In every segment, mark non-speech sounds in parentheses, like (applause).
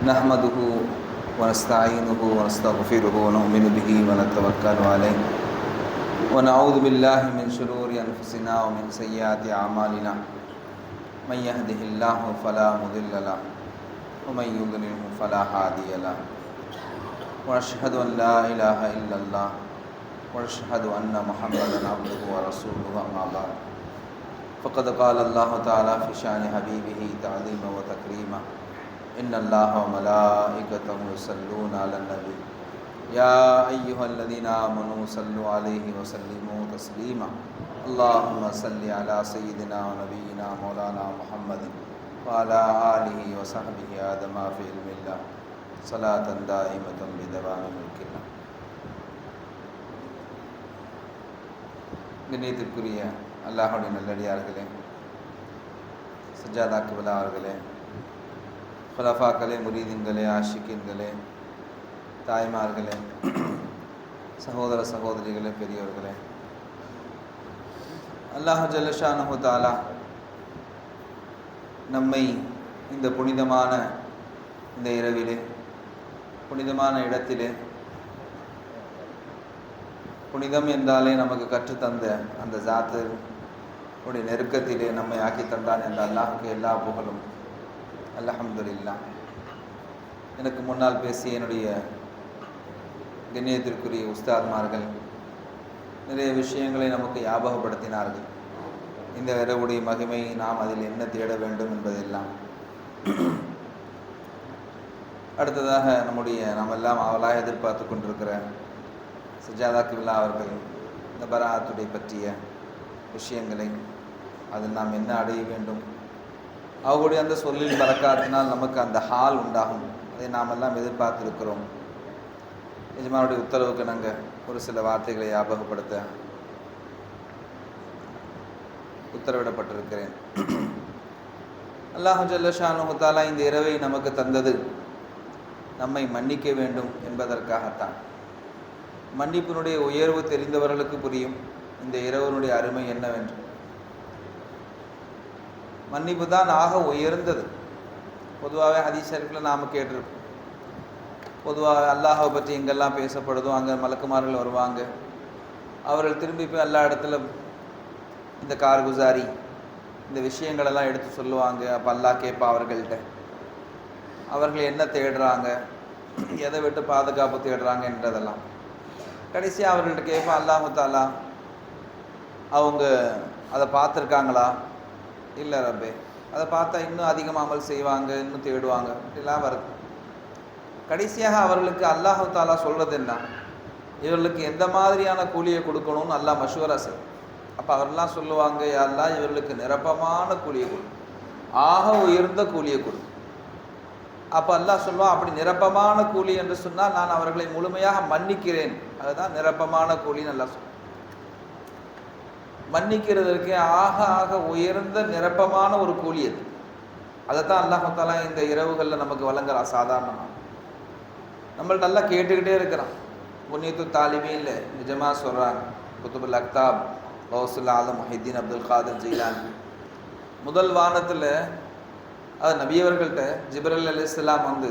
نحمده ونستعينه ونستغفره ونؤمن به ونتوكل عليه. ونعوذ بالله من شرور أنفسنا ومن سيئات أعمالنا. من يهده الله فلا مضل له ومن يضلله فلا هادي له. ونشهد أن لا إله إلا الله ونشهد أن محمدا عبده ورسوله أما بعد. فقد قال الله تعالى في شأن حبيبه تعظيما وتكريما. إن الله وملائكته يصلون على النبي يا أيها الذين آمنوا صلوا عليه وسلموا تسليما اللهم صل على سيدنا ونبينا مولانا محمد وعلى آله وصحبه آدم في علم الله صلاة دائمة بدوام ملك الله கண்ணியத்திற்குரிய அல்லாஹுடைய நல்லடியார்களே சஜாதா கிபலா அவர்களே ஃபலஃபாக்களே முரீதின்களே ஆஷிக்கின்களே தாய்மார்களே சகோதர சகோதரிகளே பெரியவர்களே அல்லாஹ் ஜல்லஷா தாலா நம்மை இந்த புனிதமான இந்த இரவிலே புனிதமான இடத்திலே புனிதம் என்றாலே நமக்கு கற்றுத்தந்த அந்த ஜாத்து உடைய நெருக்கத்திலே நம்மை ஆக்கி தந்தான் என்ற அல்லாஹுக்கு எல்லா புகழும் அல்ஹம்துலில்லா. எனக்கு முன்னால் பேசிய என்னுடைய கண்ணியத்திற்குரிய உஸ்தாத்மார்கள் நிறைய விஷயங்களை நமக்கு ஞாபகப்படுத்தினார்கள். இந்த இரவுடைய மகிமை நாம் அதில் என்ன தேட வேண்டும் என்பதெல்லாம். அடுத்ததாக நம்முடைய நாம் எல்லாம் அவளாக எதிர்பார்த்து கொண்டிருக்கிற சஜாதா கிபில்லா அவர்கள் இந்த பராத்துடை பற்றிய விஷயங்களை அதில் நாம் என்ன அடைய வேண்டும் அவர்களுடைய அந்த சொல்லில் பறக்காத்தினால் நமக்கு அந்த ஹால் உண்டாகும். அதை நாம் எல்லாம் எதிர்பார்த்துருக்கிறோம். எஜமானுடைய உத்தரவுக்கு நாங்கள் ஒரு சில வார்த்தைகளை ஞாபகப்படுத்த உத்தரவிடப்பட்டிருக்கிறேன். அல்லாஹு ஜல்லஷானு தாலா இந்த இரவை நமக்கு தந்தது. நம்மை மன்னிக்க வேண்டும் என்பதற்காகத்தான். மன்னிப்பினுடைய உயர்வு தெரிந்தவர்களுக்கு புரியும். இந்த இரவனுடைய அருமை என்னவென்று. மன்னிப்பு தான் ஆக உயர்ந்தது. பொதுவாகவே ஹதீஷரில் நாம் கேட்டிருப்போம். பொதுவாக அல்லாஹை பற்றி எங்கெல்லாம் பேசப்படுதோ அங்கே மலக்குமார்கள் வருவாங்க. அவர்கள் திரும்பி போய் எல்லா இடத்துல இந்த கார்குசாரி இந்த விஷயங்களெல்லாம் எடுத்து சொல்லுவாங்க. அப்போ அல்லாஹ் கேட்பா அவர்கள்ட்ட. அவர்கள் என்ன தேடுறாங்க? எதை விட்டு பாதுகாப்பு தேடுறாங்க என்றதெல்லாம். கடைசியாக அவர்கள்ட்ட கேட்பா அல்லாஹு தாலா அவங்க அதை பார்த்துருக்காங்களா? இல்லை ரப்பே. அதை பார்த்தா இன்னும் அதிகமாக அமல் செய்வாங்க இன்னும் தேடுவாங்க. இப்படிலாம் வருது. கடைசியாக அவர்களுக்கு அல்லாஹு தாலா சொல்கிறது என்ன? இவர்களுக்கு எந்த மாதிரியான கூலியை கொடுக்கணும்னு அல்லாஹ் மஷூரா செய். அப்போ அவர்லாம் சொல்லுவாங்க எல்லாம் இவர்களுக்கு நிரப்பமான கூலியை கொடு. ஆக உயர்ந்த கூலியை கொடு. அப்போ அல்லாஹ் சொல்லுவான் அப்படி நிரப்பமான கூலி என்று சொன்னால் நான் அவர்களை முழுமையாக மன்னிக்கிறேன். அதுதான் நிரப்பமான கூலின்னு நல்லா சொல்லுவேன். மன்னிக்கிறதற்கு ஆக ஆக உயர்ந்த நிரப்பமான ஒரு கூலி அது. அதை தான் அல்லாஹாலா இந்த இரவுகளில் நமக்கு வழங்குறான் சாதாரணமாக நம்ம நல்லா கேட்டுக்கிட்டே இருக்கிறான். புண்ணியத்து தாலிமே இல்லை நிஜமாக சொல்கிறாங்க குத்துபுல் அக்தாப் பவுசுல்லா ஆலம் மொஹிதீன் அப்துல் காதர் ஜெயிலான் முதல் வானத்தில் அது நபியவர்கள்ட்ட ஜிப்ரல் அலி இஸ்லாம் வந்து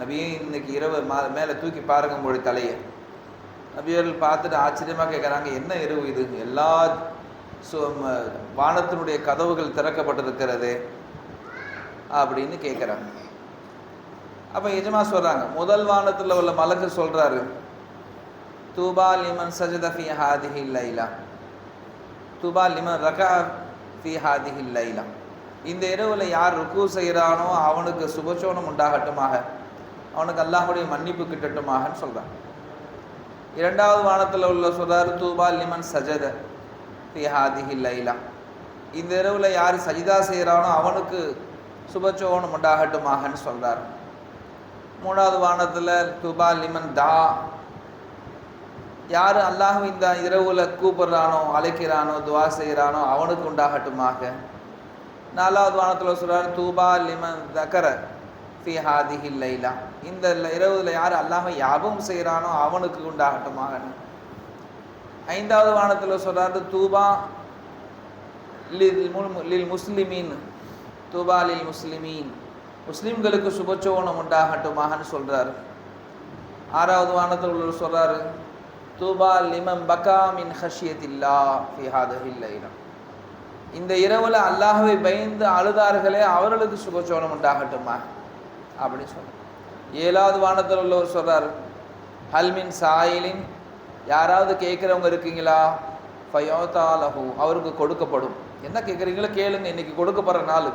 நபியே இன்னைக்கு இரவு மா மேலே தூக்கி பாருங்க உங்களுடைய தலையை. நபியர்கள் பார்த்துட்டு ஆச்சரியமாக கேட்குறாங்க என்ன இரவு இது? எல்லா வானத்தினுடைய கதவுகள் திறக்கப்பட்டிருக்கிறது அப்படின்னு கேட்குறாங்க அப்போ எஜமா சொல்கிறாங்க முதல் வானத்தில் உள்ள மலக்கு சொல்கிறாரு தூபா லிமன் சஜத ஃபி ஹாதிஹி லைலா. தூபா லிமன் ரகா ஃபி ஹாதிஹி லைலா. இந்த இரவில் யார் ருக்கு செய்கிறானோ அவனுக்கு சுபச்சோனம் உண்டாகட்டுமாக அவனுக்கு அல்லாஹுடைய மன்னிப்பு கிட்டட்டுமாகன்னு சொல்கிறான் இரண்டாவது வானத்தில் உள்ள சொல்கிறார் தூபா லிமன் சஜத. ஹாதிஹி லைலா. இந்த இரவில் யார் சஜிதா செய்கிறானோ அவனுக்கு சுபச்சோகனம் உண்டாகட்டுமாகன்னு சொல்கிறார் மூணாவது வானத்தில் துபா லிமன் தா. யார் அல்லாஹ் இந்த இரவுல கூப்பிடுறானோ அழைக்கிறானோ துவா செய்கிறானோ அவனுக்கு உண்டாகட்டுமாக நாலாவது வானத்தில் சொல்கிறார் தூபா லிமன் தக்கர ஃபி ஹாதிஹி லைலா. இந்த இரவுல யார் அல்லாமல் யாபம் செய்கிறானோ அவனுக்கு உண்டாகட்டுமாக ஐந்தாவது வானத்தில் சொல்கிறாரு தூபா லில் முல் லில் முஸ்லிமீன். தூபா லில் முஸ்லிமீன். முஸ்லீம்களுக்கு சுபச்சோனம் உண்டாகட்டுமாகன்னு சொல்கிறாரு ஆறாவது வானத்தில் உள்ளவர் சொல்கிறாரு தூபா லிமம் பக்கா மின் ஹஷியத்தில்லா ஃபி ஹாதஹில் இந்த இரவில் அல்லாஹவை பயந்து அழுதார்களே அவர்களுக்கு சுபச்சோனம் உண்டாகட்டுமா? அப்படின்னு சொல்கிறார் ஏழாவது வானத்தில் உள்ளவர் சொல்கிறார் ஹல்மின் சாயிலின் யாராவது கேட்குறவங்க இருக்கீங்களா? ஃபயோதாலஹு அவருக்கு கொடுக்கப்படும். என்ன கேட்குறீங்களோ கேளுங்க இன்னைக்கு கொடுக்கப்படுற நாள்.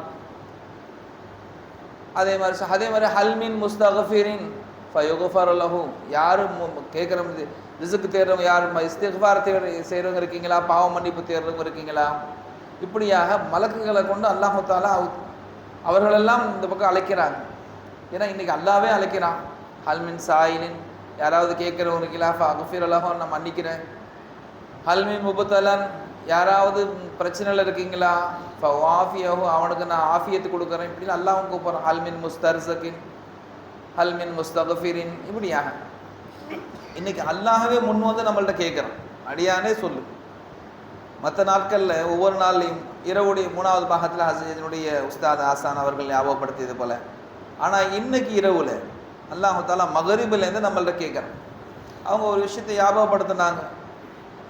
அதே மாதிரி அதே மாதிரி ஹல்மின் முஸ்தகஃபீரின் ஃபயோகஃபர் அலஹூ யாரும் கேட்குற ரிசுக்கு தேடுறவங்க யாரும் இஸ்திஃபார் தேடு செய்கிறவங்க இருக்கீங்களா? பாவ மன்னிப்பு தேடுறவங்க இருக்கீங்களா? இப்படியாக மலக்குகளை கொண்டு அல்லாஹு அவர்களெல்லாம் இந்த பக்கம் அழைக்கிறாங்க. ஏன்னா இன்னைக்கு அல்லாவே அழைக்கிறான். ஹல்மின் சாயிலின் யாராவது கேட்குறவங்க கிலாஃபா ஃபகுஃபிர் அல்லாஹோ நான் மன்னிக்கிறேன். ஹல்மின் முபுத்தலன் யாராவது பிரச்சனையில் இருக்கீங்களா? ஆஃபியாஹோ அவனுக்கு நான் ஆஃபியத்து கொடுக்குறேன். இப்படி அல்லாவும் கூப்பிட்றேன். ஹல்மின் முஸ்தர்சகின் ஹல்மின் முஸ்தகஃபீரின் இப்படியாக. இன்னைக்கு அல்லாஹவே முன் வந்து நம்மள்ட்ட கேட்குறான். அடியானே சொல்லு. மற்ற நாட்களில் ஒவ்வொரு நாள்லையும் இரவுடைய மூணாவது பாகத்தில் ஹசனுடைய உஸ்தாத் ஆசான் அவர்கள் ஞாபகப்படுத்தியது போல. ஆனால் இன்னைக்கு இரவுல அல்லாஹு தாலா மகரிபிலேருந்து நம்மள்ட்ட கேட்குறான். அவங்க ஒரு விஷயத்தை ஞாபகப்படுத்தினாங்க.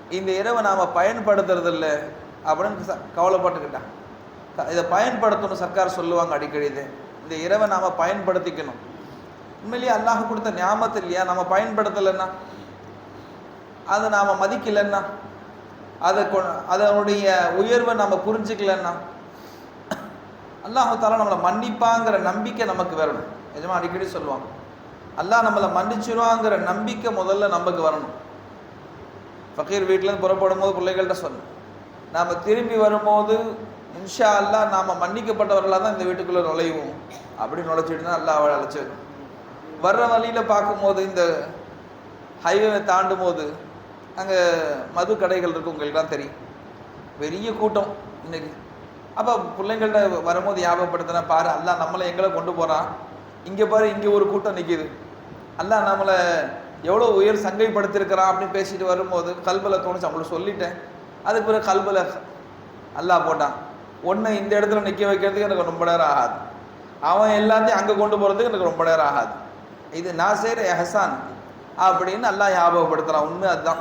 இந்த இரவை நாம் பயன்படுத்துறதில்ல அப்படின்னு கவலைப்பட்டுக்கிட்டாங்க. இதை பயன்படுத்தணும் சர்க்கார் சொல்லுவாங்க அடிக்கடி இது. இந்த இரவை நாம் பயன்படுத்திக்கணும். உண்மையிலேயே அல்லாஹ் கொடுத்த ஞாபகத்து இல்லையா? நம்ம பயன்படுத்தலைன்னா? அதை நாம் மதிக்கலைன்னா? அதை கொ அதனுடைய உயர்வை நம்ம புரிஞ்சுக்கலன்னா? அல்லாஹால நம்மளை மன்னிப்பாங்கிற நம்பிக்கை நமக்கு வரணும். நிஜமா அடிக்கடி சொல்லுவாங்க. அல்லாஹ் நம்மளை மன்னிச்சிருவாங்கிற நம்பிக்கை முதல்ல நமக்கு வரணும். ஃபக்கீர் வீட்டிலேருந்து புறப்படும் போது பிள்ளைகள்கிட்ட சொன்னேன் நாம் திரும்பி வரும்போது இன்ஷா அல்லா நாம் மன்னிக்கப்பட்டவர்களாக தான் இந்த வீட்டுக்குள்ளே நுழைவோம். அப்படி நுழைச்சிட்டு தான் அல்லா அவளை அழைச்சி வர்ற வழியில் பார்க்கும்போது இந்த ஹைவேவை தாண்டும் போது அங்கே மது கடைகள் இருக்கு உங்களுக்குலாம் தெரியும். பெரிய கூட்டம் இன்னைக்கு. அப்போ பிள்ளைங்கள்ட்ட வரும்போது ஞாபகப்படுத்தினா பாரு அல்லா நம்மளை எங்களை கொண்டு போகிறான் இங்கே பாரு இங்கே ஒரு கூட்டம் நிற்கிது அல்லா நம்மளை எவ்வளோ உயர் சங்கைப்படுத்திருக்கிறான் அப்படின்னு பேசிட்டு வரும்போது கல்பில் தோணுச்சு அவங்களுக்கு சொல்லிட்டேன். அதுக்கு பிறகு கல்பில் அல்லாஹ் போட்டான். ஒன்று இந்த இடத்துல நிற்க வைக்கிறதுக்கு எனக்கு ரொம்ப நேரம் ஆகாது. அவன் எல்லாத்தையும் அங்கே கொண்டு போகிறதுக்கு எனக்கு ரொம்ப நேரம் ஆகாது. இது நான் செய்கிற எஹசான் அப்படின்னு அல்லா ஞாபகப்படுத்துகிறான் உண்மை அதுதான்.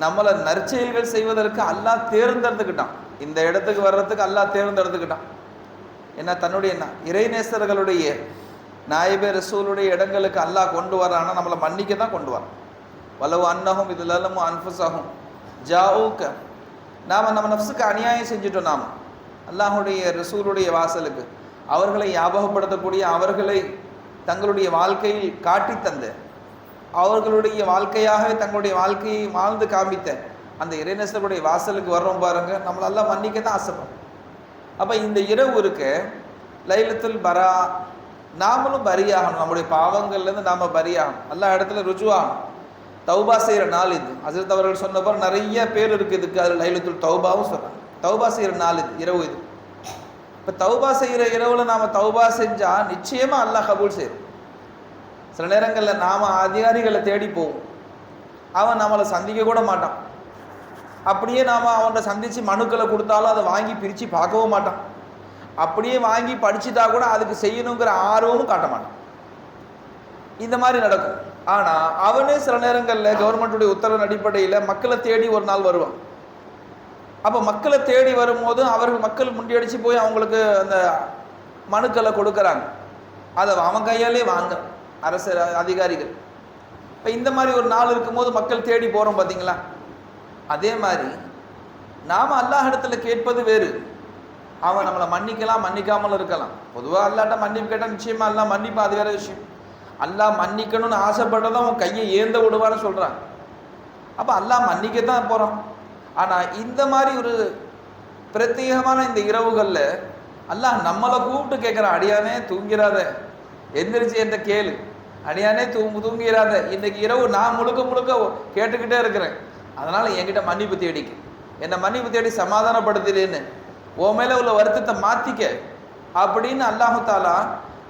நம்மளை நற்செயல்கள் செய்வதற்கு அல்லா தேர்ந்தெடுத்துக்கிட்டான். இந்த இடத்துக்கு வர்றதுக்கு அல்லா தேர்ந்தெடுத்துக்கிட்டான். ஏன்னா தன்னுடைய ந- இறைநேசர்களுடைய நாயபே ரசூலுடைய இடங்களுக்கு அல்லாஹ் கொண்டு வரான்னா நம்மளை மன்னிக்க தான் கொண்டு வரான். வலவு அன்னகும் இதுலமும் அன்புசாகும் ஜாவுக்க. நாம் நம்ம நஃப்ஸுக்கு அநியாயம் செஞ்சுட்டோம் நாம். அல்லாஹுடைய ரசூலுடைய வாசலுக்கு. அவர்களை ஞாபகப்படுத்தக்கூடிய அவர்களை தங்களுடைய வாழ்க்கையில் காட்டி தந்த. அவர்களுடைய வாழ்க்கையாகவே தங்களுடைய வாழ்க்கையை வாழ்ந்து காமித்த. அந்த இறைநேசருடைய வாசலுக்கு வர்றோம் பாருங்க. நம்மளெல்லாம் மன்னிக்க தான் ஆசைப்படும் அப்போ இந்த இரவு இருக்க லைலத்துல் பரா நாமளும் பரியாகணும். நம்முடைய பாவங்கள்லேருந்து நாம் பரியாகணும். எல்லா இடத்துல ருஜுவாகணும். தௌபா செய்கிற நாள் இது. ஹசரத் அவர்கள் சொன்னப்போ நிறைய பேர் இருக்குது இதுக்கு. அதில் லைலத்துல் தௌபாவும் சொல்கிறாங்க தௌபா செய்கிற நாள் இது இரவு இது. இப்போ தௌபா செய்கிற இரவில் நாம் தௌபா செஞ்சால் நிச்சயமாக அல்லாஹ் கபூல் செய்யும். சில நேரங்களில் நாம் அதிகாரிகளை தேடி போவோம். அவன் நம்மளை சந்திக்க கூட மாட்டான். அப்படியே நாம் அவன்கிட்ட சந்தித்து மனுக்களை கொடுத்தாலும் அதை வாங்கி பிரித்து பார்க்கவும் மாட்டான். அப்படியே வாங்கி படிச்சுட்டா கூட அதுக்கு செய்யணுங்கிற ஆர்வமும் காட்ட மாட்டான். இந்த மாதிரி நடக்கும். ஆனால் அவனே சில நேரங்களில் கவர்மெண்ட்டுடைய உத்தரவின் அடிப்படையில் மக்களை தேடி ஒரு நாள் வருவான். அப்போ மக்களை தேடி வரும்போது அவர்கள் மக்கள் முண்டியடிச்சு போய் அவங்களுக்கு அந்த மனுக்களை கொடுக்குறாங்க. அதை அவன் கையாலே வாங்க அரசு அதிகாரிகள். இப்போ இந்த மாதிரி ஒரு நாள் இருக்கும்போது மக்கள் தேடி போகிறோம் பார்த்தீங்களா அதே மாதிரி நாம் அல்லாஹ் கேட்பது வேறு. அவன் நம்மளை மன்னிக்கலாம் மன்னிக்காமல் இருக்கலாம். பொதுவாக அல்லாட்ட மன்னிப்பு கேட்டால் நிச்சயமாக எல்லாம் மன்னிப்பு அது வேற விஷயம். அல்லா மன்னிக்கணும்னு ஆசைப்பட்டதும் அவன் கையை ஏந்த விடுவான்னு சொல்கிறான் அப்போ அல்லா மன்னிக்க தான் போகிறான் ஆனால் இந்த மாதிரி ஒரு பிரத்யேகமான இந்த இரவுகளில் அல்லாஹ் நம்மளை கூப்பிட்டு கேட்குறான் அடியானே தூங்கிறாத. எந்திரிச்சு என்ற கேளு. அடியானே தூங்கு தூங்கிறாத. இன்னைக்கு இரவு நான் முழுக்க முழுக்க கேட்டுக்கிட்டே இருக்கிறேன். அதனால் என்கிட்ட மன்னிப்பு தேடிக்கு. என்னை மன்னிப்பு தேடி சமாதானப்படுத்துறேன்னு. உன் மேலே உள்ள வருத்தத்தை மாற்றிக்க அப்படின்னு அல்லாஹு தாலா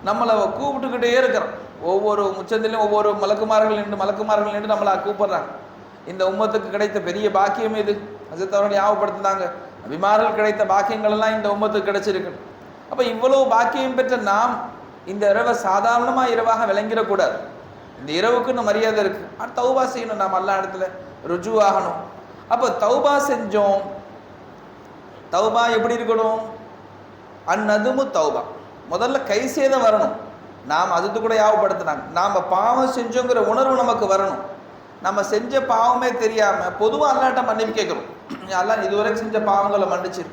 நம்மளை கூப்பிட்டுக்கிட்டே இருக்கிறோம் ஒவ்வொரு முச்சந்திலையும் ஒவ்வொரு மலக்குமார்கள் நின்று மலக்குமார்கள் நின்று நம்மளை கூப்பிடுறாங்க. இந்த உம்மத்துக்கு கிடைத்த பெரிய பாக்கியம் இது அஜித் அவர்கள் ஞாபகப்படுத்தினாங்க. அபிமார்கள் கிடைத்த பாக்கியங்கள் எல்லாம் இந்த உம்மத்துக்கு கிடைச்சிருக்கு அப்போ இவ்வளவு பாக்கியம் பெற்ற நாம் இந்த இரவை சாதாரணமாக இரவாக விளங்கிடக்கூடாது. இந்த இரவுக்குன்னு மரியாதை இருக்குது ஆனால் தௌபா செய்யணும். நாம் எல்லா இடத்துல ருஜுவாகணும். அப்போ தௌபா செஞ்சோம். தௌபா எப்படி இருக்கணும்? அந்நதுமு தௌபா. முதல்ல கை சேதம் வரணும். நாம் அதுக்கு கூட யாவப்படுத்தினாங்க. நாம் பாவம் செஞ்சோங்கிற உணர்வு நமக்கு வரணும். நம்ம செஞ்ச பாவமே தெரியாமல் பொதுவாக அல்லாட்ட மன்னிப்பு கேட்குறோம். எல்லாம் இதுவரைக்கும் செஞ்ச பாவங்களை மன்னிச்சிரு.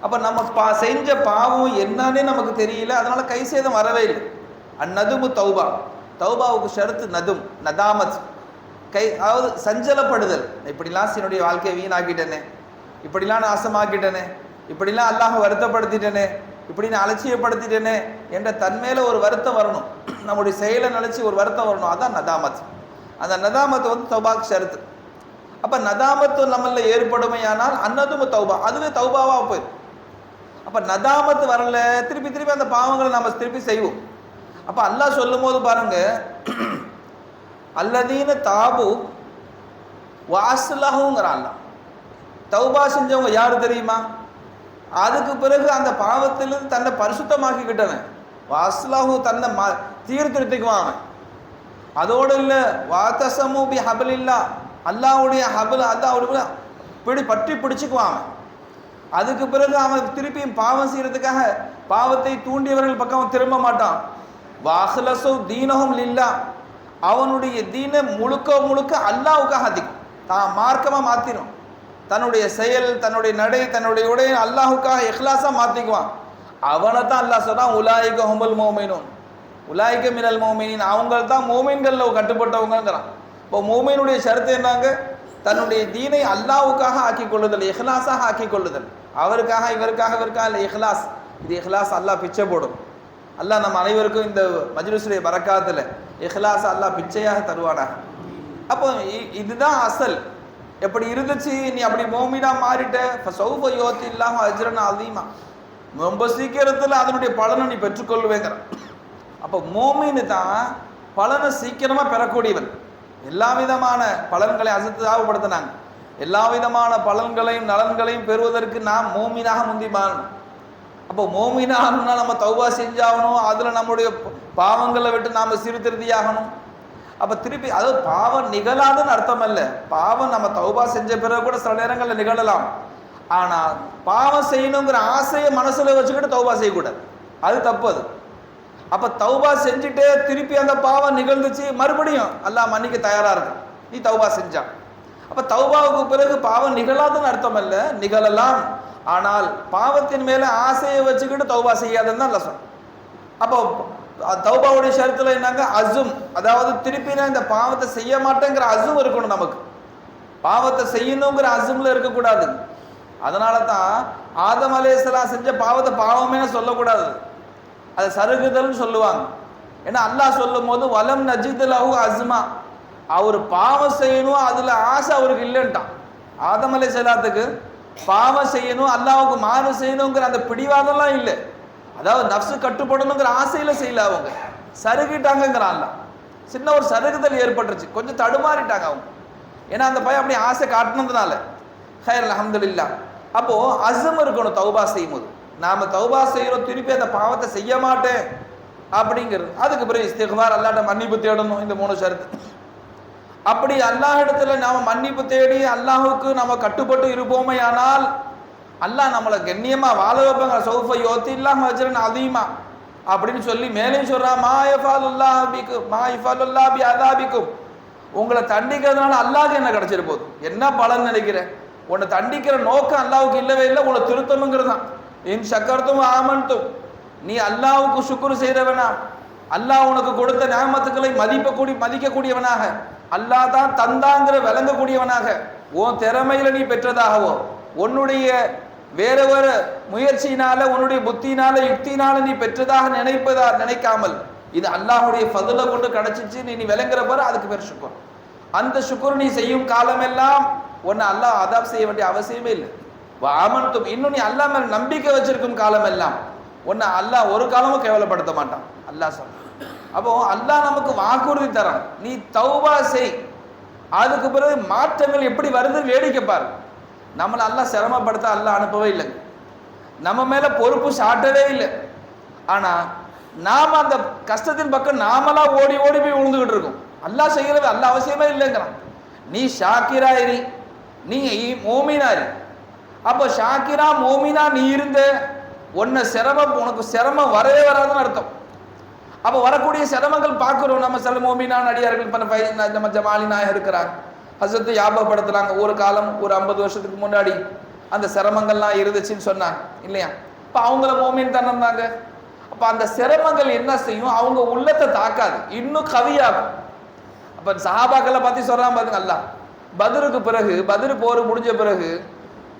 அப்போ நம்ம பா செஞ்ச பாவம் என்னன்னே நமக்கு தெரியல. அதனால கை சேதம் வரவே இல்லை. அந்நதுமு தௌபா. தௌபாவுக்கு ஷருத்து நதும் நதாமத். கை அதாவது சஞ்சலப்படுதல். இப்படிலாம் என்னுடைய வாழ்க்கையை வீணாக்கிட்டேனே. இப்படிலாம் நாசமாக்கிட்டேனே இப்படிலாம் அல்லாஹ் வருத்தப்படுத்திட்டேனே இப்படி நான் அலட்சியப்படுத்திட்டேனே என்ற தன்மையில ஒரு வருத்தம் வரணும். நம்முடைய செயலை நினைச்சு ஒரு வருத்தம் வரணும். அதான் நதாமத். அந்த நதாமத்து வந்து தௌபாக்கு ஷரத்து. அப்ப நதாமத்து நம்மள ஏற்படுமையானால் அன்னதும் தௌபா. அதுவே தௌபாவா போயிடும். அப்ப நதாமத்து வரல திருப்பி திருப்பி அந்த பாவங்களை நம்ம திருப்பி செய்வோம். அப்ப அல்லாஹ் சொல்லும் போது பாருங்க (clears throat) அல்லதீன தாபு வாசலாகுங்கிறான் தௌபா செஞ்சவங்க யார் தெரியுமா? அதுக்கு பிறகு அந்த பாவத்திலிருந்து தன்னை பரிசுத்தமாக்கிக்கிட்டவன். வாஸ்லாஹு தன்னை ம தீர்த்திருத்திக்குவான் அவன். அதோடு இல்லை வாத்தசமு பி ஹபல் இல்லா அல்லாவுடைய ஹபல் அல்லாவுடைய பிடி பற்றி பிடிச்சிக்குவான் அவன். அதுக்கு பிறகு அவன் திருப்பியும் பாவம் செய்யறதுக்காக பாவத்தை தூண்டியவர்கள் பக்கம் திரும்ப மாட்டான். வாஹலசோ தீனகம் இல்லா அவனுடைய தீன முழுக்க முழுக்க அல்லாவுக்காக அதிகம் தான் மார்க்கமாக மாற்றிடும் தன்னுடைய செயல் தன்னுடைய நடை தன்னுடைய உடை அல்லாஹுக்காக இஹ்லாஸாக மாற்றிக்குவான் அவனை தான் அல்லாஹ் சொல்கிறான் உலாய்க ஹுமல் மோமினும் உலாய்க மினல் மோமினின் அவங்க தான் மோமின்களில் கட்டுப்பட்டவங்கிறான் இப்போ மோமினுடைய ஷரத்து என்னங்க? தன்னுடைய தீனை அல்லாவுக்காக ஆக்கி கொள்ளுதல் இஹ்லாஸாக ஆக்கி கொள்ளுதல் அவருக்காக இவருக்காக இவருக்காக இல்லை இஹ்லாஸ். இது இஹ்லாஸ் அல்லாஹ் பிச்சை போடும். அல்லாஹ் நம்ம அனைவருக்கும் இந்த மஜ்லிஸுடைய பரக்காத்தில் இஹ்லாஸ் அல்லாஹ் பிச்சையாக தருவானா அப்போ இ- இதுதான் அசல். எப்படி இருந்துச்சு? நீ அப்படி மோமினா மாறிட்ட. சௌப யோத்தி இல்லாம அஜ்ரன் அதிகமா ரொம்ப சீக்கிரத்தில் அதனுடைய பலனை நீ பெற்றுக்கொள்வேங்கிற. அப்போ மோமின்னு தான் பலனை சீக்கிரமா பெறக்கூடியவன். எல்லா விதமான பலன்களை அசத்து அசத்தாவப்படுத்தினாங்க எல்லா விதமான பலன்களையும் நலன்களையும் பெறுவதற்கு நாம் மோமினாக முந்தி மாறணும். அப்போ மோமினாகணும்னா நம்ம தௌவா செஞ்சாகணும். அதில் நம்முடைய பாவங்களை விட்டு நாம் சீர்திருத்தியாகணும் அப்போ திருப்பி அதாவது பாவம் நிகழாதுன்னு அர்த்தம் அல்ல பாவம் நம்ம தௌபா செஞ்ச பிறகு கூட சில நேரங்களில் நிகழலாம். ஆனால் பாவம் செய்யணுங்கிற ஆசையை மனசுல வச்சுக்கிட்டு தௌபா செய்யக்கூடாது. அது தப்பு அது அப்போ தௌபா செஞ்சுட்டே திருப்பி அந்த பாவம் நிகழ்ந்துச்சு மறுபடியும் எல்லாம் மன்னிக்க தயாரா இருக்கு. நீ தௌபா செஞ்சான் அப்போ தௌபாவுக்கு பிறகு பாவம் நிகழாதுன்னு அர்த்தம் அல்ல நிகழலாம். ஆனால் பாவத்தின் மேல ஆசையை வச்சுக்கிட்டு தௌபா செய்யாதுன்னு தான் லசம் அப்போ தௌபாவுடைய ஷரத்துல என்னங்க? அசும். அதாவது திருப்பி நான் இந்த பாவத்தை செய்ய மாட்டேங்கிற அசும் இருக்கணும் நமக்கு. பாவத்தை செய்யணுங்கிற அசும்ல இருக்கக்கூடாது. அதனால தான் ஆதம் அலைஹிஸ்ஸலாம் செஞ்ச பாவத்தை பாவமே சொல்லக்கூடாது. அது சருகுதல்னு சொல்லுவாங்க. ஏன்னா அல்லாஹ் சொல்லும் போது வலம் நஜிதலஹு அஸ்மா. அவர் பாவம் செய்யணும் அதுல ஆசை அவருக்கு இல்லைன்ட்டான். ஆதம் செல்லாத்துக்கு பாவம் செய்யணும் அல்லாவுக்கு மாறு செய்யணுங்கிற அந்த பிடிவாதம்லாம் இல்லை. அதாவது நஃப்ஸு கட்டுப்படணுங்கிற ஆசையில செய்யல அவங்க. சருகிட்டாங்கங்கிறான் சின்ன ஒரு சருகுதல் ஏற்பட்டுருச்சு. கொஞ்சம் தடுமாறிட்டாங்க அவங்க. ஏன்னா அந்த பையன் அப்படி ஆசை காட்டினதுனால ஹயர் அல்ஹம்துலில்லா. அப்போ அசம் இருக்கணும் தௌபா செய்யும் போது நாம தௌபா செய்யறோம் திருப்பி அந்த பாவத்தை செய்ய மாட்டேன். அப்படிங்கிறது. அதுக்கு பிறகு இஸ்திக்பார் அல்லாட்ட மன்னிப்பு தேடணும் இந்த மூணு ஷரத்து. அப்படி அல்லாஹ் இடத்துல நாம மன்னிப்பு தேடி அல்லாஹுக்கு நம்ம கட்டுப்பட்டு இருப்போமே ஆனால் அல்லாஹ் நம்மளை கண்ணியமா வாழ வைப்பாங்க சௌஃபை யோத்தி இல்லாம வச்சிருன் அதிகமா அப்படின்னு சொல்லி மேலேயும் சொல்றான் மா இஃபாலுல்லா பிக்கு மா இஃபாலுல்லா பி அதாபிக்கும். உங்களை தண்டிக்கிறதுனால அல்லாஹ் என்ன கிடைச்சிரு போகுது? என்ன பலன் நினைக்கிறேன்? உன்னை தண்டிக்கிற நோக்கம் அல்லாவுக்கு இல்லவே இல்லை உன்னை திருத்தணுங்கிறது தான் இன் சக்கரத்தும் ஆமன்தும் நீ அல்லாவுக்கு சுக்குரு செய்கிறவனா அல்லாஹ் உனக்கு கொடுத்த நியமத்துக்களை மதிப்பக்கூடிய மதிக்கக்கூடியவனாக. அல்லாஹ் தான் தந்தாங்கிற விளங்கக்கூடியவனாக. உன் திறமையில நீ பெற்றதாகவோ உன்னுடைய வேற ஒரு முயற்சியினால உன்னுடைய புத்தினால யுக்தினால நீ பெற்றதாக நினைப்பதா நினைக்காமல் இது அல்லாஹுடைய பதில கொண்டு கிடைச்சிச்சு நீ நீ விளங்குற பாரு அதுக்கு பேர் சுக்கர். அந்த சுக்கர் நீ செய்யும் காலமெல்லாம் உன்னை அல்லாஹ் அதாப் செய்ய வேண்டிய அவசியமே இல்லை. ஆமன்தும் இன்னும் நீ அல்லாஹ் மேல நம்பிக்கை வச்சிருக்கும் காலமெல்லாம் உன்னை அல்லாஹ் ஒரு காலமும் கேவலப்படுத்த மாட்டான். அல்லாஹ் சொல்றான் அப்போ அல்லாஹ் நமக்கு வாக்குறுதி தரான். நீ தௌபா செய். அதுக்கு பிறகு மாற்றங்கள் எப்படி வருதுன்னு வேடிக்கை பாரு. நம்மளை அல்லாஹ் சிரமப்படுத்த எல்லாம் அனுப்பவே இல்லைங்க நம்ம மேல பொறுப்பு சாட்டவே இல்லை. ஆனா நாம அந்த கஷ்டத்தின் பக்கம் நாமளா ஓடி ஓடி போய் விழுந்துகிட்டு இருக்கோம். அல்லா செய்யறது அல்ல அவசியமே இல்லைங்கிறான். நீ ஷாக்கிரா இரு. நீ ஈ- மோமினா இரு. அப்போ ஷாக்கிரா மோமினா நீ இருந்த உன்னை சிரமம் உனக்கு சிரமம் வரவே வராதுன்னு அர்த்தம். அப்போ வரக்கூடிய சிரமங்கள் பார்க்குறோம். நம்ம சில மோமினா நடிகார்கள் இப்போ நம்ம நம்ம ஜமாலி இருக்கிறாங்க ஹசரத்து ஞாபகப்படுத்துறாங்க ஒரு காலம் ஒரு ஐம்பது வருஷத்துக்கு முன்னாடி அந்த சிரமங்கள்லாம் இருந்துச்சுன்னு சொன்னாங்க. இல்லையா? இப்போ அவங்கள மோமின் தானே இருந்தாங்க. அப்போ அந்த சிரமங்கள் என்ன செய்யும்? அவங்க உள்ளத்தை தாக்காது. இன்னும் கவியாகும். அப்போ சஹாபாக்களை பற்றி சொல்கிறான் பாருங்க அல்லாஹ். பதிருக்கு பிறகு பதிரு போர் முடிஞ்ச பிறகு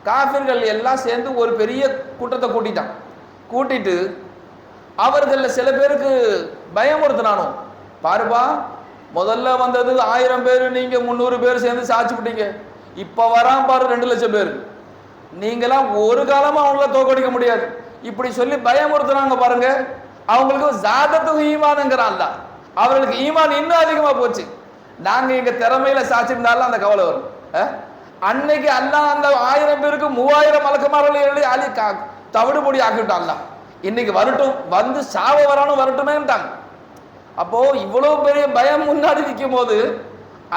காஃபிர்கள் எல்லாம் சேர்ந்து ஒரு பெரிய கூட்டத்தை கூட்டிட்டான். கூட்டிட்டு அவர்களில் சில பேருக்கு பயமுறுத்தினானோ? பாருப்பா முதல்ல வந்தது ஆயிரம் பேர் நீங்க முந்நூறு பேர் சேர்ந்து சாச்சு விட்டீங்க இப்போ வரான் பாரு ரெண்டு லட்சம் பேர். நீங்களாம் ஒரு காலமா அவங்கள தோக்கடிக்க முடியாது. இப்படி சொல்லி பயமுறுத்துறாங்க பாருங்க. அவங்களுக்கு ஜாதத்து ஈமானுங்கிறான்ல அவர்களுக்கு ஈமான் இன்னும் அதிகமா போச்சு. நாங்க எங்க திறமையில சாச்சிருந்தாலும் அந்த கவலை வரும். அன்னைக்கு அல்லா அந்த ஆயிரம் பேருக்கு மூவாயிரம் மலக்குமார்கள் எழுதி அழி கா- தவிடு பொடி ஆக்கிவிட்டான் இன்னைக்கு வரட்டும் வந்து சாவ வரானும் வரட்டுமேன்ட்டாங்க. அப்போ இவ்வளவு பெரிய பயம் முன்னாடி நிற்கும் போது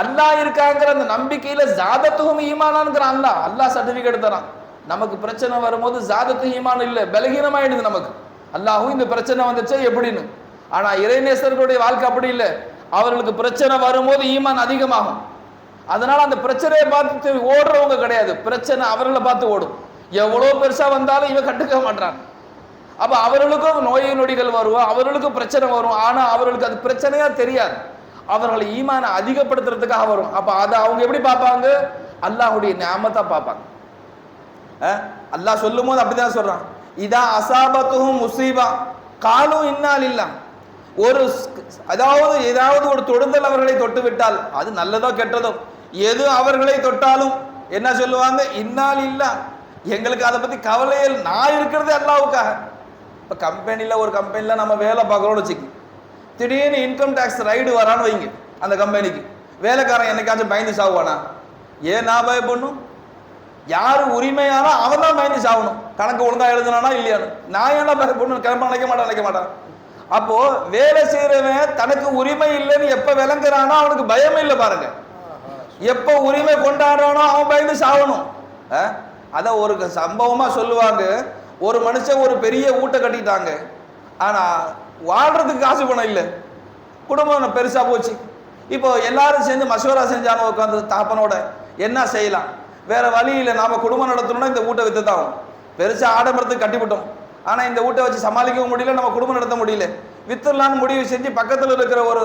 அல்லாஹ் இருக்காங்கிற அந்த நம்பிக்கையில ஜாதத்துகும் ஈமானான்ங்கிற அல்லா அல்லாஹ் சர்டிபிகேட் தரான். நமக்கு பிரச்சனை வரும்போது ஜாதத்து ஈமான் இல்லை பலகீனமாயிடுது நமக்கு. அல்லாஹும் இந்த பிரச்சனை வந்துச்சே எப்படின்னு? ஆனா இறைநேசர்களுடைய வாழ்க்கை அப்படி இல்லை. அவர்களுக்கு பிரச்சனை வரும்போது ஈமான் அதிகமாகும். அதனால அந்த பிரச்சனையை பார்த்து ஓடுறவங்க கிடையாது. பிரச்சனை அவர்களை பார்த்து ஓடும். எவ்வளவு பெருசா வந்தாலும் இவன் கண்டுக்க மாட்டான் அப்போ அவர்களுக்கும் நோய் நொடிகள் வரும் அவர்களுக்கும் பிரச்சனை வரும். ஆனால் அவர்களுக்கு அது பிரச்சனையா தெரியாது. அவர்களை ஈமான அதிகப்படுத்துறதுக்காக வரும். அப்போ அதை அவங்க எப்படி பார்ப்பாங்க? அல்லாஹ்வுடைய ஞாபகத்தா பார்ப்பாங்க. அல்லாஹ் சொல்லும் போது அப்படிதான் சொல்றான். இதா அசாபத்தும் முசீபா. காலும் இன்னால் இல்லா. ஒரு அதாவது ஏதாவது ஒரு தொடுதல் அவர்களை தொட்டு விட்டால் அது நல்லதோ கெட்டதோ எது அவர்களை தொட்டாலும் என்ன சொல்லுவாங்க? இன்னால் இல்லா. எங்களுக்கு அதை பத்தி கவலையில் நான் இருக்கிறது அல்லாவுக்காக இப்போ கம்பெனியில் ஒரு கம்பெனியில் நம்ம வேலை பார்க்குறோம்னு வச்சுக்கோங்க. திடீர்னு இன்கம் டேக்ஸ் ரைடு வரான்னு வைங்க அந்த கம்பெனிக்கு. வேலைக்காரன் என்னைக்காச்சும் பயந்து சாகுவானா ஏன் நான் பயப்படணும்? யார் உரிமையானோ அவன் தான் பயந்து சாகணும் கணக்கு ஒழுங்காக எழுதுனானா இல்லையானு. நான் ஏன்னா பயப்படணும்? கிளம்ப நினைக்க மாட்டான் நினைக்க மாட்டான். அப்போ வேலை செய்யறவன் தனக்கு உரிமை இல்லைன்னு எப்ப விளங்குறானோ அவனுக்கு பயம் இல்லை பாருங்க. எப்ப உரிமை கொண்டாடுறானோ அவன் பயந்து சாகணும் அஹ்? ஒரு சம்பவமாக சம்பவமா சொல்லுவாங்க. ஒரு மனுஷன் ஒரு பெரிய ஊட்ட கட்டிட்டாங்க. ஆனால் வாழ்றதுக்கு காசு பணம் இல்லை. குடும்பம் பெருசாக போச்சு. இப்போ எல்லாரும் சேர்ந்து மசோரா செஞ்சாங்க உட்காந்து தாப்பனோட என்ன செய்யலாம்? வேற வழி இல்லை. நாம குடும்பம் நடத்தணும்னா இந்த ஊட்டை வித்து தான். பெருசாக ஆடம்பரத்துக்கு கட்டிவிட்டோம் ஆனால் இந்த வீட்டை வச்சு சமாளிக்கவும் முடியல. நம்ம குடும்பம் நடத்த முடியல. வித்துடலான்னு முடிவு செஞ்சு பக்கத்தில் இருக்கிற ஒரு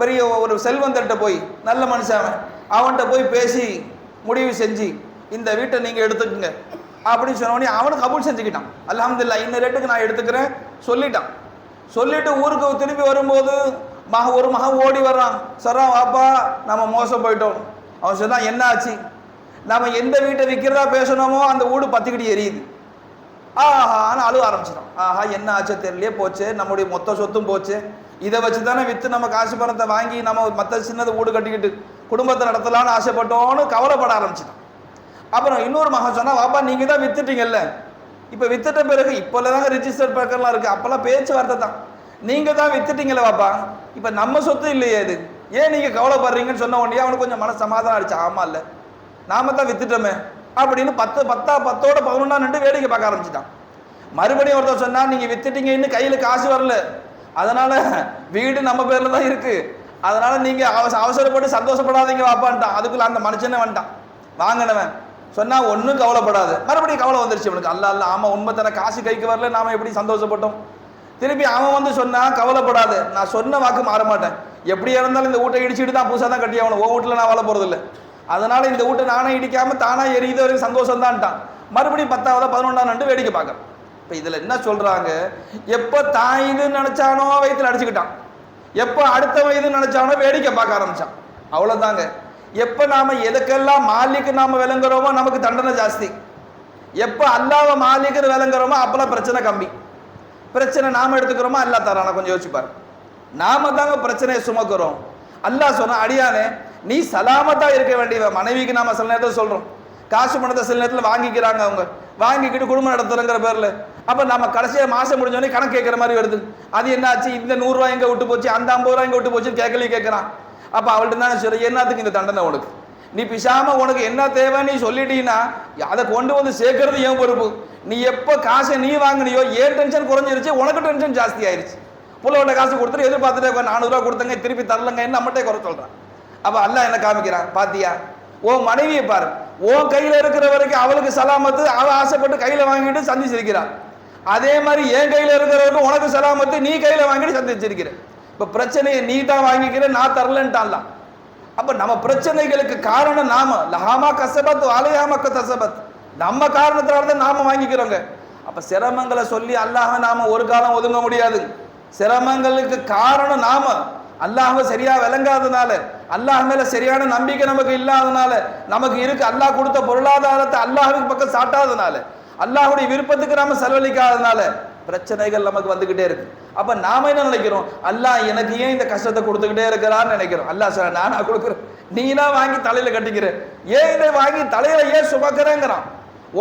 பெரிய ஒரு செல்வந்தர்கிட்ட போய் நல்ல மனுஷன் அவன். அவன்கிட்ட போய் பேசி முடிவு செஞ்சு இந்த வீட்டை நீங்கள் எடுத்துக்கங்க. அப்படின்னு சொன்னோடனே அவனும் கபூல் செஞ்சுக்கிட்டான். அல்ஹம்துலில்லாஹ் இந்த ரேட்டுக்கு நான் எடுத்துக்கிறேன். சொல்லிட்டான். சொல்லிட்டு ஊருக்கு திரும்பி வரும்போது மக ஒரு மகன் ஓடி வர்றான். சரா வாப்பா நம்ம மோசம் போயிட்டோம். அவன் சொன்னான் என்ன ஆச்சு நம்ம எந்த வீட்டை விற்கிறதா பேசணுமோ அந்த வீடு பத்திக்கிட்டு எரியுது. ஆஹான்னு அழுவ ஆரம்பிச்சிடும் ஆஹா என்ன ஆச்சோ தெரியலையே போச்சு. நம்முடைய மொத்த சொத்தும் போச்சு. இதை வச்சு தானே விற்று நம்ம காசு பணத்தை வாங்கி நம்ம மற்ற சின்னது வீடு கட்டிக்கிட்டு குடும்பத்தை நடத்தலாம்னு ஆசைப்பட்டோன்னு கவலைப்பட ஆரம்பிச்சிட்டான். அப்புறம் இன்னொரு மகன் சொன்னா வாப்பா நீங்க தான் வித்துட்டீங்கல்ல. இப்போ வித்துட்ட பிறகு இப்போல தாங்க ரிஜிஸ்டர் பேக்கர்லாம் இருக்கு. அப்போல்லாம் பேச்சுவார்த்தை தான். நீங்க தான் வித்துட்டீங்களே வாப்பா. இப்போ நம்ம சொத்து இல்லையே இது. ஏன் நீங்க கவலைப்படுறீங்கன்னு சொன்ன உடனே அவனுக்கு கொஞ்சம் மன சமாதானம் ஆயிடுச்சு. ஆமா இல்ல. நாம தான் வித்துட்டோமே. அப்படின்னு பத்து பத்தா பத்தோட பதினொன்னா நின்று வேடிக்கை பார்க்க ஆரம்பிச்சிட்டான். மறுபடியும் ஒருத்தர் சொன்னா நீங்க வித்துட்டீங்க இன்னும் கையில காசு வரல. அதனால வீடு நம்ம பேர்ல தான் இருக்கு. அதனால நீங்க அவச- அவசரப்பட்டு சந்தோஷப்படாதீங்க வாப்பான்ட்டான். அதுக்குள்ள அந்த மனுஷனே வந்துட்டான். வாங்கினவன். சொன்னால் ஒன்றும் கவலைப்படாது. மறுபடியும் கவலை வந்துருச்சு இவனுக்கு. அல்ல அல்ல ஆமாம் உண்மை தானே காசு கைக்கு வரல நாம எப்படி சந்தோஷப்பட்டோம்? திருப்பி அவன் வந்து சொன்னால் கவலைப்படாது. நான் சொன்ன வாக்கு மாற மாட்டேன். எப்படியா இருந்தாலும் இந்த வீட்டை இடிச்சுட்டு தான் புதுசாக தான் கட்டி ஆகணும். ஓ வீட்டில் நான் வாழ போகிறதில்ல அதனால் இந்த வீட்டை நானே இடிக்காமல் தானாக எரியுது வரைக்கும் சந்தோஷம் தான்ட்டான் மறுபடியும் பத்தாவது பதினொன்றாம் நண்டு வேடிக்கை பார்க்க இப்போ இதில் என்ன சொல்கிறாங்க எப்போ தான் இதுன்னு நினச்சானோ வயிற்றுல அடிச்சுக்கிட்டான். எப்போ அடுத்த வயதுன்னு நினச்சானோ வேடிக்கை பார்க்க ஆரம்பித்தான் அவ்வளோதாங்க எப்போ நாம் எதுக்கெல்லாம் மாலிக்கு நாம் விளங்குறோமோ நமக்கு தண்டனை ஜாஸ்தி. எப்போ அல்லாஹ்வை மாலிக்குன்னு விளங்குறோமோ அப்போல்லாம் பிரச்சனை கம்மி. பிரச்சனை நாம் எடுத்துக்கிறோமோ அல்லா தரானா கொஞ்சம் யோசிப்பார். நாம தாங்க பிரச்சனையை சுமக்கிறோம். அல்லாஹ் சொன்ன அடியானே நீ சலாமத்தா இருக்க வேண்டிய மனைவிக்கு நாம சில நேரத்தில் சொல்றோம். காசு பணத்தை சில நேரத்தில் வாங்கிக்கிறாங்க அவங்க. வாங்கிக்கிட்டு குடும்பம் நடத்துறங்கிற பேர்ல. அப்ப நம்ம கடைசியாக மாசம் முடிஞ்சோடனே கணக்கு கேட்கற மாதிரி வருது. அது என்னாச்சு? இந்த நூறுரூவா ரூபாய் எங்க விட்டு போச்சு? அந்த ஐம்பது ரூபாய் எங்க விட்டு போச்சுன்னு கேட்கலையும் கேட்கறான் அப்போ அவள்கிட்ட தானே சரி என்னத்துக்கு இந்த தண்டனை உனக்கு? நீ பிசாம உனக்கு என்ன தேவை நீ சொல்லிட்டீங்கன்னா அதை கொண்டு வந்து சேர்க்கறது ஏன் பொறுப்பு. நீ எப்போ காசை நீ வாங்கினியோ ஏன் டென்ஷன் குறைஞ்சிருச்சு உனக்கு டென்ஷன் ஜாஸ்தி ஆயிருச்சு. புள்ளோட காசு கொடுத்துட்டு எதிர்பார்த்துட்டே உட்கார்ந்து நானூறுரூவா கொடுத்தங்க திருப்பி தரலங்கன்னு நம்மகிட்டே குறை சொல்கிறான் அப்போ அல்ல என்ன காமிக்கிறான்? பாத்தியா? உன் மனைவியை பாரு. உன் கையில் இருக்கிற வரைக்கும் அவளுக்கு சலாமத்து அவள் ஆசைப்பட்டு கையில் வாங்கிட்டு சந்திச்சிருக்கிறான் அதே மாதிரி என் கையில் இருக்கிற வரைக்கும் உனக்கு சலாமத்து நீ கையில் வாங்கிட்டு சந்திச்சிருக்கிற. இப்போ பிரச்சனையை நீ தான் வாங்கிக்கிற நான் தரலன்ட்டான்லாம். அப்போ நம்ம பிரச்சனைகளுக்கு காரணம் நாம. லஹாமா கசபத் அலையாம தசபத் நம்ம காரணத்தினால தான் நாம வாங்கிக்கிறோங்க. அப்போ சிரமங்களை சொல்லி அல்லாஹ நாம ஒரு காலம் ஒதுங்க முடியாது. சிரமங்களுக்கு காரணம் நாம. அல்லாஹ் சரியா விளங்காதனால அல்லாஹ் மேல சரியான நம்பிக்கை நமக்கு இல்லாதனால நமக்கு இருக்கு அல்லாஹ் கொடுத்த பொருளாதாரத்தை அல்லாஹுக்கு பக்கம் சாட்டாதனால அல்லாஹுடைய விருப்பத்துக்கு நாம செலவழிக்காதனால பிரச்சனைகள் நமக்கு வந்துகிட்டே இருக்கு. அப்ப நாம என்ன நினைக்கிறோம்? அல்லாஹ் எனக்கு ஏன் இந்த கஷ்டத்தை கொடுத்துக்கிட்டே இருக்கிறான்னு நினைக்கிறோம். அல்லா சார் நானா கொடுக்குறேன். நீனா வாங்கி தலையில கட்டிக்கிற. ஏன் இதை வாங்கி தலையில ஏன் சுமக்கிறேங்கிறான்?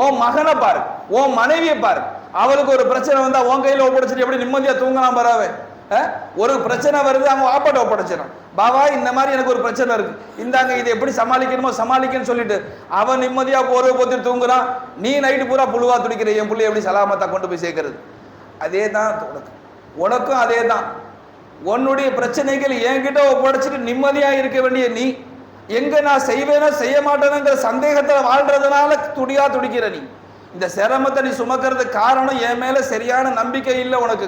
உன் மகனை பாரு. உன் மனைவியை பாரு. அவளுக்கு ஒரு பிரச்சனை வந்தா உன் கையில ஒப்படைச்சிட்டு எப்படி நிம்மதியா தூங்கலாம் பராவே ஒரு பிரச்சனை வருது அவங்க வாப்பாட்ட ஒப்படைச்சிடும் பாபா இந்த மாதிரி எனக்கு ஒரு பிரச்சனை இருக்கு. இந்தாங்க இதை எப்படி சமாளிக்கணுமோ சமாளிக்கன்னு சொல்லிட்டு அவன் நிம்மதியா போர்வை போத்தி தூங்குறான். நீ நைட்டு பூரா புழுவா துடிக்கிற. என் புள்ளி எப்படி சலாமத்தா கொண்டு போய் சேர்க்கறது? அதே தான் தொடக்கம் உனக்கும் அதே தான் உன்னுடைய பிரச்சனைகள் என்கிட்ட ஒப்படைச்சிட்டு நிம்மதியா இருக்க வேண்டிய நீ எங்க நான் செய்வேனோ செய்ய மாட்டேனுங்கிற சந்தேகத்தில் வாழ்றதுனால துடியா துடிக்கிற நீ. இந்த சிரமத்தை நீ சுமக்கிறது காரணம் என் மேல சரியான நம்பிக்கை இல்லை உனக்கு.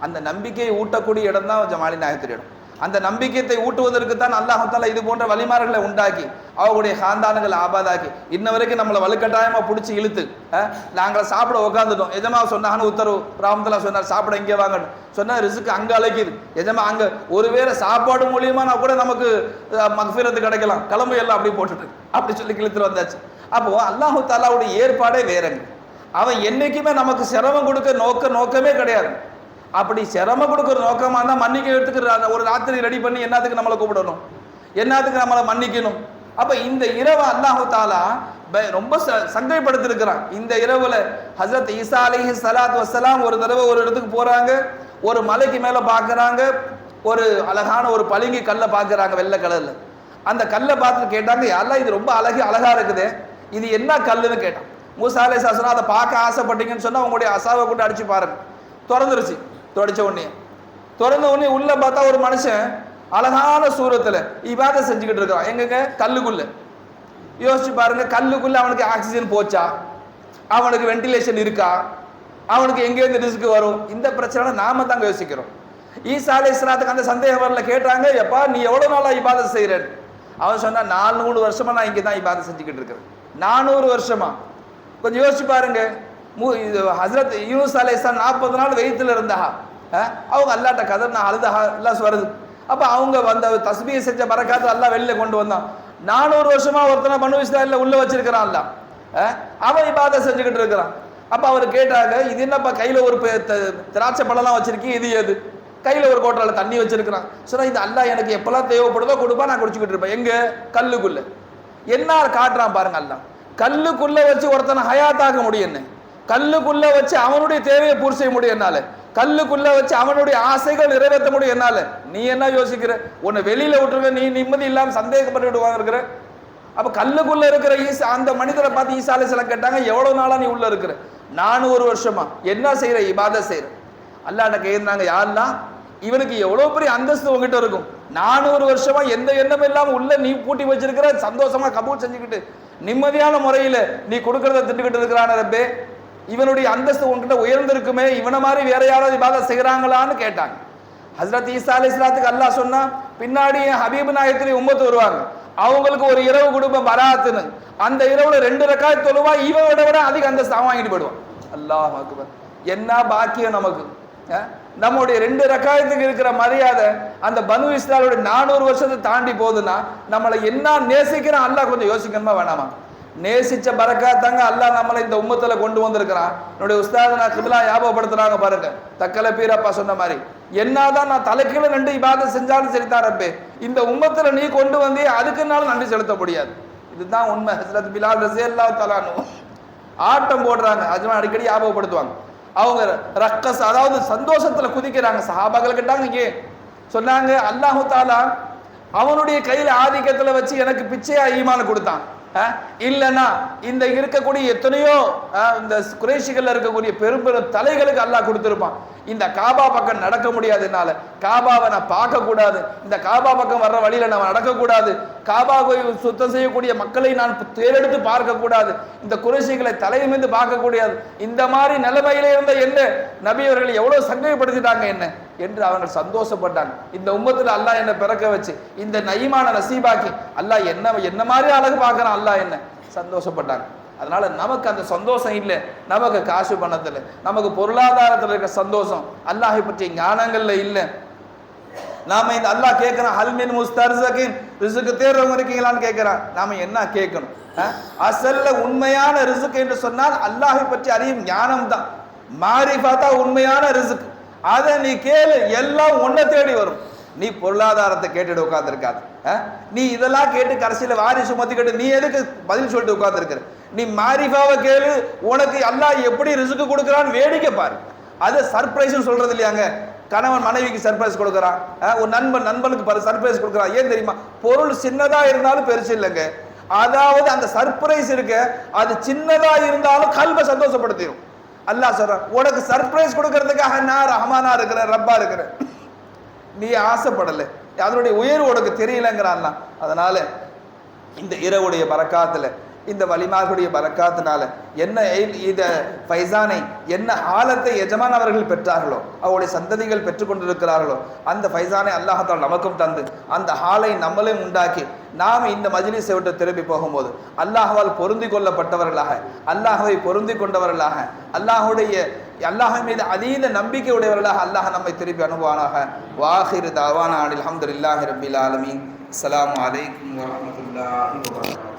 அந்த நம்பிக்கையை ஊட்டக்கூடிய இடம் தான் ஜமாலி நாயகத்தின் இடம். அந்த நம்பிக்கையை ஊட்டுவதற்கு தான் அல்லாஹால இது போன்ற வழிமாறுகளை உண்டாக்கி அவங்களுடைய காந்தானங்களை ஆபாதாக்கி இன்ன வரைக்கும் நம்மளை வலுக்கட்டாயமா பிடிச்சி இழுத்து அஹ், சாப்பிட உட்காந்துட்டோம் எஜமா சொன்னாங்கன்னு உத்தரவு ராமத்தலா சொன்னார் சாப்பிட இங்கே வாங்கணும் சொன்னா ரிசுக்கு அங்க அழைக்குது எஜமா அங்க ஒருவேளை சாப்பாடு மூலியமானா கூட நமக்கு அஹ், கிடைக்கலாம். கிளம்பு எல்லாம் அப்படி போட்டுட்டு அப்படி சொல்லி கிழித்துட்டு வந்தாச்சு. அப்போ அல்லாஹு தாலாவுடைய ஏற்பாடே வேறங்க. அவன் என்னைக்குமே நமக்கு சிரமம் கொடுக்க நோக்க நோக்கமே கிடையாது. அப்படி சிரமம் கொடுக்குற நோக்கமாக இருந்தால் மன்னிக்கிறதுக்கு ரா- ஒரு ராத்திரி ரெடி பண்ணி என்னத்துக்கு நம்மளை கூப்பிடணும்? என்னத்துக்கு நம்மளை மன்னிக்கணும்? அப்ப இந்த இரவு அல்லாஹு தாலா ரொம்ப ச- சங்கைப்படுத்திருக்கிறான். இந்த இரவுல ஹசரத் ஈசா அலிஹி சலாத் வசலாம் ஒரு தடவை ஒரு இடத்துக்கு போறாங்க. ஒரு மலைக்கு மேல பார்க்குறாங்க ஒரு அழகான ஒரு பளிங்கு கல்லை பார்க்குறாங்க வெள்ளை கலர்ல. அந்த கல்லை பார்த்து கேட்டாங்க யாரெல்லாம் இது ரொம்ப அழகு அழகா இருக்குது. இது என்ன கல்லுன்னு கேட்டான். மூசா அலை சாசனம் அதை பார்க்க ஆசைப்பட்டீங்கன்னு சொன்னா உங்களுடைய அசாவை கூட அடிச்சு பாருங்க. திறந்துருச்சு. தொடச்ச உடனே. திறந்த உடனே உள்ள பார்த்தா ஒரு மனுஷன் அழகான சூரத்தில் இவாதை செஞ்சுக்கிட்டு இருக்கான். எங்கங்க கல்லுக்குள்ள. யோசிச்சு பாருங்க கல்லுக்குள்ள அவனுக்கு ஆக்சிஜன் போச்சா? அவனுக்கு வென்டிலேஷன் இருக்கா? அவனுக்கு எங்கேருந்து ரிஸ்க் வரும்? இந்த பிரச்சனை நாம தாங்க யோசிக்கிறோம். ஈசா அலை இஸ்லாத்துக்கு அந்த சந்தேகம் வரல கேட்டாங்க எப்பா நீ எவ்வளோ நாளாக இபாதம் செய்கிறேன் அவன் சொன்னா நானூறு வருஷமா நான் இங்கே தான் இபாதம் செஞ்சுக்கிட்டு இருக்கிறேன். நானூறு வருஷமா. கொஞ்சம் யோசிச்சு பாருங்க. மூ இது ஹசரத் யூனுஸ் அலை இஸ்லாம் நாற்பது நாள் வெயித்தில் இருந்தா அவங்க அல்லாட்ட கதை நான் அழுதா எல்லாம் வருது அப்போ அவங்க வந்த தஸ்பியை செஞ்ச பறக்காத்து எல்லாம் வெளியில் கொண்டு வந்தான். நானூறு வருஷமா ஒருத்தனை பனு இஸ்ராயல்ல உள்ள வச்சிருக்கிறான் அவன் இப்பாத செஞ்சுக்கிட்டு இருக்கிறான். அப்போ அவர் கேட்டாங்க இது என்னப்பா கையில் ஒரு பெ- திராட்சை பழம்லாம் வச்சிருக்கீங்க இது எது கையில் ஒரு கோட்டால தண்ணி வச்சிருக்கிறான். சொன்னா இது அல்லாஹ் எனக்கு எப்பெல்லாம் தேவைப்படுதோ கொடுப்பா நான் குடிச்சுக்கிட்டு இருப்பேன். எங்க? கல்லுக்குள்ள. என்ன காட்டுறான் பாருங்க அல்லா கல்லுக்குள்ள வச்சு ஒருத்தனை ஹயாத்தாக்க முடியும் என்ன கல்லுக்குள்ள வச்சு அவனுடைய தேவையை பூர்த்தி செய்ய முடியும் என்னால. கல்லுக்குள்ள வச்சு அவனுடைய ஆசைகள் நிறைவேற்ற முடியும் என்னால. நீ என்ன யோசிக்கிற? உன்னை வெளியில விட்டுருக்க நீ நிம்மதி இல்லாம சந்தேகப்பட்டு இருக்கிற அப்ப கல்லுக்குள்ள இருக்கிற ஈசா அந்த மனிதரை பார்த்து ஈசா சில கேட்டாங்க எவ்வளவு நாளா நீ உள்ள இருக்கிற? நானூறு வருஷமா. என்ன செய்யற இபாத செய்யற அல்லாட்ட கேட்கிறாங்க? யாருன்னா இவனுக்கு எவ்வளவு பெரிய அந்தஸ்து உங்ககிட்ட இருக்கும். நானூறு வருஷமா எந்த எண்ணமும் இல்லாம உள்ள நீ பூட்டி வச்சிருக்கிற சந்தோஷமா கபூல் செஞ்சுக்கிட்டு நிம்மதியான முறையில நீ கொடுக்கறத திட்டுக்கிட்டு இருக்கிறான ரப்பே. இவனுடைய அந்தஸ்து உன்கிட்ட உயர்ந்திருக்குமே இவனை மாதிரி வேற யாராவது இபாதத் செய்கிறாங்களான்னு கேட்டாங்க. ஹஸ்ரத் ஈசா அலி இஸ்லாத்துக்கு அல்லாஹ் சொன்னா பின்னாடி என் ஹபீப் நாயத்திரி உம்மத்து வருவாங்க. அவங்களுக்கு ஒரு இரவு குடும்பம் வராதுன்னு அந்த இரவுல ரெண்டு ரக்காய் தொழுவா இவனோட விட அதிக அந்தஸ்து அவன் வாங்கிட்டு போயிடுவான். அல்லாஹ் அக்பர். என்ன பாக்கியம் நமக்கு? நம்முடைய ரெண்டு ரக்காயத்துக்கு இருக்கிற மரியாதை அந்த பனு இஸ்லாலோட நானூறு வருஷத்தை தாண்டி போகுதுன்னா நம்மளை என்ன நேசிக்கிறான் அல்லாஹ் கொஞ்சம் யோசிக்கணுமா வேணாமா? நேசிச்ச பரக்காத்தாங்க அல்லாஹ் நம்மளை இந்த உம்மத்துல கொண்டு வந்திருக்கிறான் என்னுடைய உஸ்தாத நான் கிபிலா ஞாபகப்படுத்துறாங்க பாருங்க. தக்கல பீரப்பா சொன்ன மாதிரி. என்னதான் நான் தலைக்கீழ ரெண்டு இபாதத் செஞ்சாலும் சரிதான் ரப்பே. இந்த உம்மத்துல நீ கொண்டு வந்தே அதுக்குனாலும் நன்றி செலுத்த முடியாது. இதுதான் உண்மை. ஹசரத் பிலால் ரசியல்லா தலானு ஆட்டம் போடுறாங்க. அஜ்மான் அடிக்கடி ஞாபகப்படுத்துவாங்க. அவங்க ரக்கஸ் அதாவது சந்தோஷத்துல குதிக்கிறாங்க. சஹாபாக்கள் கேட்டாங்க ஏன் சொன்னாங்க அல்லாஹு தாலா அவனுடைய கையில ஆதிக்கத்துல வச்சு எனக்கு பிச்சையா ஈமான் கொடுத்தான். இல்லைன்னா இந்த இருக்கக்கூடிய எத்தனையோ இந்த குறைஷிகளில் இருக்கக்கூடிய பெரும் பெரும் தலைகளுக்கு அல்லாஹ் கொடுத்துருப்பான். இந்த காபா பக்கம் நடக்க முடியாது என்னால். காபாவை நான் பார்க்க கூடாது. இந்த காபா பக்கம் வர்ற வழியில நான் நடக்க கூடாது. காபாவை சுத்தம் செய்யக்கூடிய மக்களை நான் தேர்ந்தெடுத்து பார்க்க கூடாது. இந்த குறைசிகளை தலையிமிருந்து பார்க்க கூடாது இந்த மாதிரி நிலைமையில இருந்த என்ன? நபி அவர்கள் எவ்வளவு சங்கடப்படுத்திட்டாங்க என்ன? என்று அவர்கள் சந்தோஷப்பட்டாங்க. இந்த உம்மத்தில் அல்லாஹ் என்ன பிறக்க வச்சு இந்த நயிமான நசீபாக்கி அல்லாஹ் என்ன என்ன மாதிரி அழகு பார்க்கறான் அல்லாஹ் என்ன? சந்தோஷப்பட்டாங்க. அதனால நமக்கு அந்த சந்தோஷம் இல்லை நமக்கு காசு பணத்தில் நமக்கு பொருளாதாரத்தில் இருக்க சந்தோஷம் அல்லாஹை பற்றிய ஞானங்கள்ல இல்லை. நாம இந்த அல்லாஹ் கேட்கிறான் ஹல்மின் முஸ்தர்சகின்? ரிசுக்கு தேர்றவங்க இருக்கீங்களான்னு கேட்கிறான். நாம என்ன கேட்கணும்? அசல்ல உண்மையான ரிசுக்கு என்று சொன்னால் அல்லாஹை பற்றி அறியும் ஞானம் தான் மாறி பார்த்தா உண்மையான ரிசுக்கு. அதை நீ கேளு எல்லாம் ஒன்றை தேடி வரும். நீ பொருளாதாரத்தை கேட்டுட்டு உட்காந்துருக்காது நீ இதெல்லாம் கேட்டு கடைசியில் வாரி சுமத்திக்கிட்டு நீ எதுக்கு பதில் சொல்லிட்டு உட்காந்துருக்கிற நீ மாரிஃபாவை கேளு உனக்கு எல்லாம் எப்படி ரிசுக்கு கொடுக்குறான்னு வேடிக்கை பாரு. அது சர்ப்ரைஸ்னு சொல்றது இல்லையாங்க? கணவன் மனைவிக்கு சர்ப்ரைஸ் கொடுக்குறான். ஒரு நண்பன் நண்பனுக்கு சர்ப்ரைஸ் கொடுக்குறான். ஏன் தெரியுமா? பொருள் சின்னதாக இருந்தாலும் பெருசு இல்லைங்க. அதாவது அந்த சர்ப்ரைஸ் இருக்க. அது சின்னதாக இருந்தாலும் கல்வை சந்தோஷப்படுத்திடும் அல்லாஹ் சொல்றான் உனக்கு சர்ப்ரைஸ் கொடுக்கறதுக்காக நான் ரஹமானா இருக்கிறேன் ரப்பா இருக்கிறேன். நீ ஆசைப்படலை. அதனுடைய உயர்வு உனக்கு தெரியலங்கிறான் அதனால இந்த இரவுடைய பறக்காத்துல இந்த வலிமார்களுடைய பலக்காத்தினால என்ன இத ஃபைசானை என்ன ஆழத்தை எஜமான் அவர்கள் பெற்றார்களோ அவருடைய சந்ததிகள் பெற்றுக்கொண்டிருக்கிறார்களோ அந்த ஃபைசானை அல்லாஹால் நமக்கும் தந்து அந்த ஹாலை நம்மளையும் உண்டாக்கி நாம் இந்த மஜ்லிஸை விட்டு திரும்பி போகும்போது அல்லாஹால் பொருந்தி கொள்ளப்பட்டவர்களாக அல்லாஹாவை பொருந்தி கொண்டவர்களாக அல்லாஹுடைய அல்லாஹ் மீது அதீத நம்பிக்கை உடையவர்களாக அல்லாஹ் நம்மை திருப்பி அனுபவானாக வாஹிர் தாவானா அல்ஹம்துலில்லாஹி ரபில் ஆலமீன். அஸ்லாம் வலைக்கம் வரமத்துல்லாஹி வபரகாத்துஹு.